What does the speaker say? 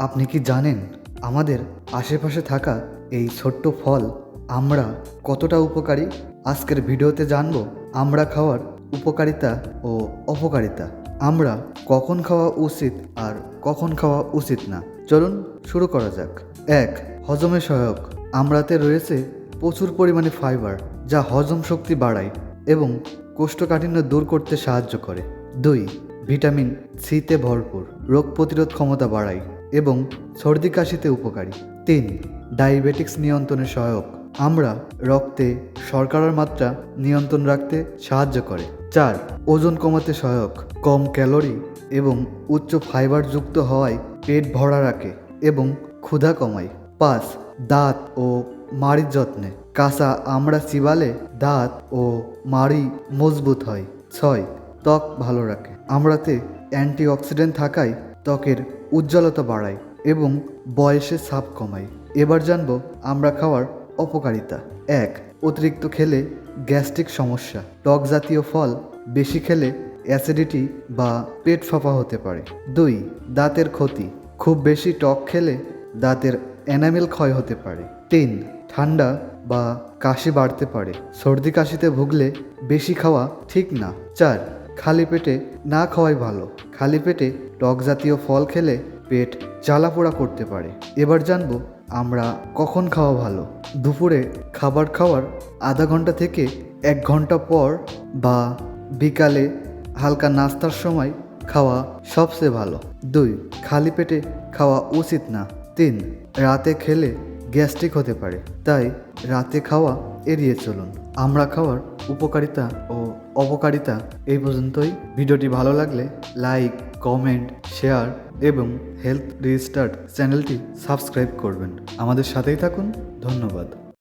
আপনি কি জানেন আমাদের আশেপাশে থাকা এই ছোট্ট ফল আমরা কতটা উপকারী? আজকের ভিডিওতে জানব আমরা খাওয়ার উপকারিতা ও অপকারিতা। আমরা কখন খাওয়া উচিত আর কখন খাওয়া উচিত না? চলুন শুরু করা যাক। এক, হজমে সহায়ক। আমরাতে রয়েছে প্রচুর পরিমাণে ফাইবার যা হজম শক্তি বাড়ায় এবং কোষ্ঠকাঠিন্য দূর করতে সাহায্য করে। দুই, ভিটামিন সিতে ভরপুর। রোগ প্রতিরোধ ক্ষমতা বাড়ায়। এবং সর্দি কাশিতে উপকারী। তিন, ডায়াবেটিক্স নিয়ন্ত্রণে সহায়ক। আমরা রক্তে শর্করার মাত্রা নিয়ন্ত্রণ রাখতে সাহায্য করে। চার, ওজন কমাতে সহায়ক। কম ক্যালোরি এবং উচ্চ ফাইবার যুক্ত হওয়ায় পেট ভরা রাখে এবং ক্ষুধা কমায়। পাঁচ, দাঁত ও মাড়ির যত্নে। কাঁচা আমরা চিবালে দাঁত ও মাড়ি মজবুত হয়। ছয়, ত্বক ভালো রাখে। আমরাতে অ্যান্টিঅক্সিডেন্ট থাকায় ত্বকের উজ্জ্বলতা বাড়ায় এবং বয়সে ছাপ কমায়। এবার জানব আমরা খাওয়ার অপকারিতা। এক, অতিরিক্ত খেলে গ্যাস্ট্রিক সমস্যা। টক জাতীয় ফল বেশি খেলে অ্যাসিডিটি বা পেট ফাঁপা হতে পারে। দুই, দাঁতের ক্ষতি। খুব বেশি টক খেলে দাঁতের এনামেল ক্ষয় হতে পারে। তিন, ঠান্ডা বা কাশি বাড়তে পারে। সর্দি কাশিতে ভুগলে বেশি খাওয়া ঠিক না। চার খালি পেটে না খাওয়াই ভালো। খালি পেটে টক জাতীয় ফল খেলে পেট জ্বালাপোড়া করতে পারে। এবার জানব আমরা কখন খাওয়া ভালো। দুপুরে খাবার খাওয়ার আধা ঘণ্টা থেকে এক ঘণ্টা পর বা বিকালে হালকা নাস্তার সময় খাওয়া সবচেয়ে ভালো। দুই, খালি পেটে খাওয়া উচিত না। তিন, রাতে খেলে গ্যাস্ট্রিক হতে পারে। তাই রাতে খাওয়া এড়িয়ে চলুন। আমরা খাওয়ার উপকারিতা ও অপকারিতা এই পর্যন্তই। ভিডিওটি ভালো লাগলে লাইক, কমেন্ট, শেয়ার এবং হেলথ রেজিস্টার্ড চ্যানেলটি সাবস্ক্রাইব করবেন। আমাদের সাথেই থাকুন। ধন্যবাদ।